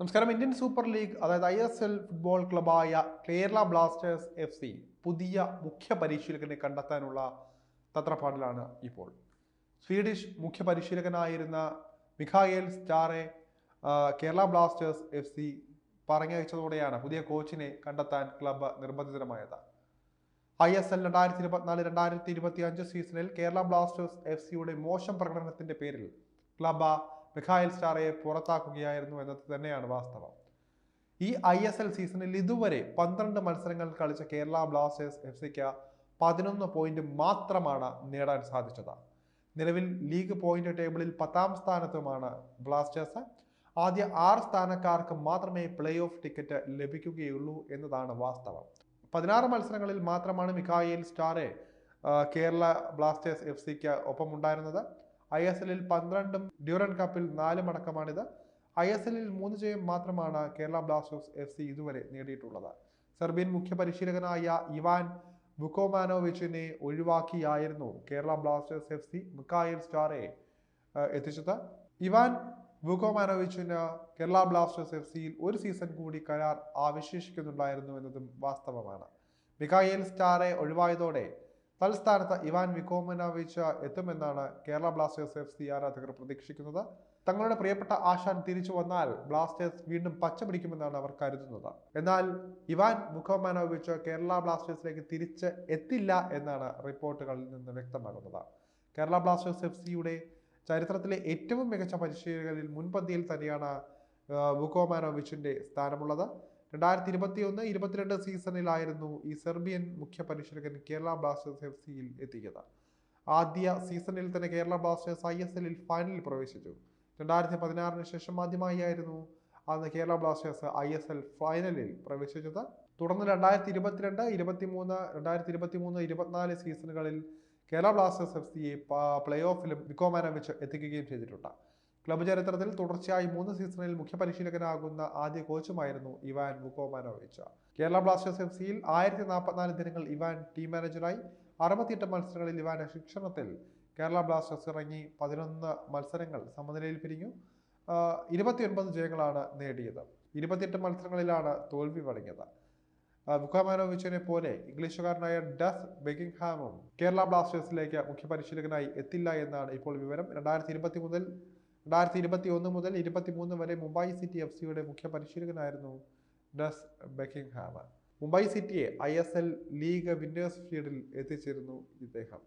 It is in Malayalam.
നമസ്കാരം. ഇന്ത്യൻ സൂപ്പർ ലീഗ് അതായത് ഐ എസ് എൽ ഫുട്ബോൾ ക്ലബായ കേരള ബ്ലാസ്റ്റേഴ്സ് എഫ് സി പുതിയ മുഖ്യ പരിശീലകനെ കണ്ടെത്താനുള്ള തത്രപ്പാടിലാണ് ഇപ്പോൾ. സ്വീഡിഷ് മുഖ്യ പരിശീലകനായിരുന്ന Mikael Stahre Kerala Blasters F C പറഞ്ഞയച്ചതോടെയാണ് പുതിയ കോച്ചിനെ കണ്ടെത്താൻ ക്ലബ്ബ് നിർബന്ധിതമായത്. ഐ എസ് എൽ രണ്ടായിരത്തി ഇരുപത്തിനാല് രണ്ടായിരത്തി ഇരുപത്തി അഞ്ച് സീസണിൽ കേരള ബ്ലാസ്റ്റേഴ്സ് എഫ് സിയുടെ മോശം പ്രകടനത്തിന്റെ പേരിൽ ക്ലബ്ബ് മിഖായൽ സ്റ്റാറയെ പുറത്താക്കുകയായിരുന്നു എന്നത് തന്നെയാണ് വാസ്തവം. ഈ ഐ എസ് എൽ സീസണിൽ ഇതുവരെ പന്ത്രണ്ട് മത്സരങ്ങൾ കളിച്ച കേരള ബ്ലാസ്റ്റേഴ്സ് എഫ് സിക്ക് പതിനൊന്ന് പോയിന്റ് മാത്രമാണ് നേടാൻ സാധിച്ചത്. നിലവിൽ ലീഗ് പോയിന്റ് ടേബിളിൽ പത്താം സ്ഥാനത്തുമാണ് ബ്ലാസ്റ്റേഴ്സ്. ആദ്യ ആറ് സ്ഥാനക്കാർക്ക് മാത്രമേ പ്ലേ ഓഫ് ടിക്കറ്റ് ലഭിക്കുകയുള്ളൂ എന്നതാണ് വാസ്തവം. പതിനാറ് മത്സരങ്ങളിൽ മാത്രമാണ് Mikael Stahre Kerala Blasters F സിക്ക് ഒപ്പമുണ്ടായിരുന്നത്. ഐ എസ് എല്ലിൽ പന്ത്രണ്ടും ഡ്യൂറൻ കപ്പിൽ നാലും അടക്കമാണിത്. ഐ എസ് എല്ലിൽ മൂന്ന് ജയം മാത്രമാണ് കേരള ബ്ലാസ്റ്റേഴ്സ് എഫ് സി ഇതുവരെ നേടിയിട്ടുള്ളത്. സെർബിയൻ മുഖ്യ പരിശീലകനായ ഇവാൻ വുക്കോമാനോവിച്ചിനെ ഒഴിവാക്കിയായിരുന്നു Kerala Blasters F C Mikael Stahre എത്തിച്ചത്. ഇവാൻ ബുക്കോമാനോവിച്ചിന് കേരള ബ്ലാസ്റ്റേഴ്സ് എഫ് സിയിൽ ഒരു സീസൺ കൂടി കരാർ ആവിശേഷിക്കുന്നുണ്ടായിരുന്നു എന്നതും വാസ്തവമാണ്. മിക്കായൽ സ്റ്റാറെ ഒഴിവായതോടെ തൽസ്ഥാനത്ത് ഇവാൻ വിക്കോമനാവിച്ച എത്തുമെന്നാണ് കേരള ബ്ലാസ്റ്റേഴ്സ് എഫ് സി ആരാധകർ പ്രതീക്ഷിക്കുന്നത്. തങ്ങളുടെ പ്രിയപ്പെട്ട ആശാൻ തിരിച്ചു വന്നാൽ ബ്ലാസ്റ്റേഴ്സ് വീണ്ടും പച്ച പിടിക്കുമെന്നാണ് അവർ കരുതുന്നത്. എന്നാൽ ഇവാൻ മുഖോമാനോവിച്ച് കേരള ബ്ലാസ്റ്റേഴ്സിലേക്ക് തിരിച്ച് എത്തില്ല എന്നാണ് റിപ്പോർട്ടുകളിൽ നിന്ന് വ്യക്തമാകുന്നത്. കേരള ബ്ലാസ്റ്റേഴ്സ് എഫ് സിയുടെ ചരിത്രത്തിലെ ഏറ്റവും മികച്ച പരിശീലകരിൽ മുൻപന്തിയിൽ തന്നെയാണ് ആ, വുക്കോമാനോവിച്ചിന്റെ സ്ഥാനമുള്ളത്. രണ്ടായിരത്തി ഇരുപത്തി ഒന്ന് ഇരുപത്തിരണ്ട് സീസണിലായിരുന്നു ഈ സെർബിയൻ മുഖ്യ പരിശീലകൻ കേരള ബ്ലാസ്റ്റേഴ്സ് എഫ് സിയിൽ എത്തിയത്. ആദ്യ സീസണിൽ തന്നെ കേരള ബ്ലാസ്റ്റേഴ്സ് ഐ എസ് എല്ലിൽ ഫൈനലിൽ പ്രവേശിച്ചു. രണ്ടായിരത്തി പതിനാറിന് ശേഷം ആദ്യമായായിരുന്നു അന്ന് Kerala Blasters I S L ഫൈനലിൽ പ്രവേശിച്ചത്. തുടർന്ന് രണ്ടായിരത്തി ഇരുപത്തിരണ്ട് ഇരുപത്തി മൂന്ന് രണ്ടായിരത്തി ഇരുപത്തി മൂന്ന് ഇരുപത്തിനാല് സീസണുകളിൽ കേരള ബ്ലാസ്റ്റേഴ്സ് എഫ് സിയെ പ്ലേ ഓഫിലും വിക്കോമാനോവിച്ച് എത്തിക്കുകയും ചെയ്തിട്ടുണ്ട്. ക്ലബ്ബ് ചരിത്രത്തിൽ തുടർച്ചയായി മൂന്ന് സീസണിൽ മുഖ്യ പരിശീലകനാകുന്ന ആദ്യ കോച്ചുമായിരുന്നു Ivan Vukomanovic. Kerala Blasters F സിയിൽ ആയിരത്തി നാൽപ്പത്തിനാല് ദിനങ്ങൾ ഇവാൻ ടീം മാനേജറായി അറുപത്തിയെട്ട് മത്സരങ്ങളിൽ ഇവാന്റെ ശിക്ഷണത്തിൽ കേരള ബ്ലാസ്റ്റേഴ്സ് ഇറങ്ങി പതിനൊന്ന് മത്സരങ്ങൾ സമനിലയിൽ പിരിഞ്ഞു. ഇരുപത്തിയൊൻപത് ജയങ്ങളാണ് നേടിയത്. ഇരുപത്തിയെട്ട് മത്സരങ്ങളിലാണ് തോൽവി വഴങ്ങിയത്. വുക്കാമാനോവിച്ചിനെ പോലെ ഇംഗ്ലീഷുകാരനായ ഡസ് ബെക്കിംഗ്ഹാമും കേരള ബ്ലാസ്റ്റേഴ്സിലേക്ക് മുഖ്യ പരിശീലകനായി എത്തില്ല എന്നാണ് ഇപ്പോൾ വിവരം. രണ്ടായിരത്തി ഇരുപത്തി മുതൽ രണ്ടായിരത്തി ഇരുപത്തി ഒന്ന് മുതൽ ഇരുപത്തി മൂന്ന് വരെ മുംബൈ സിറ്റി എഫ് സിയുടെ മുഖ്യ പരിശീലകനായിരുന്നു ഡസ് ബെക്കിംഗ്ഹാം മുംബൈ സിറ്റിയെ I S L league winners ഫീൽഡിൽ എത്തിച്ചിരുന്നു ഇദ്ദേഹം.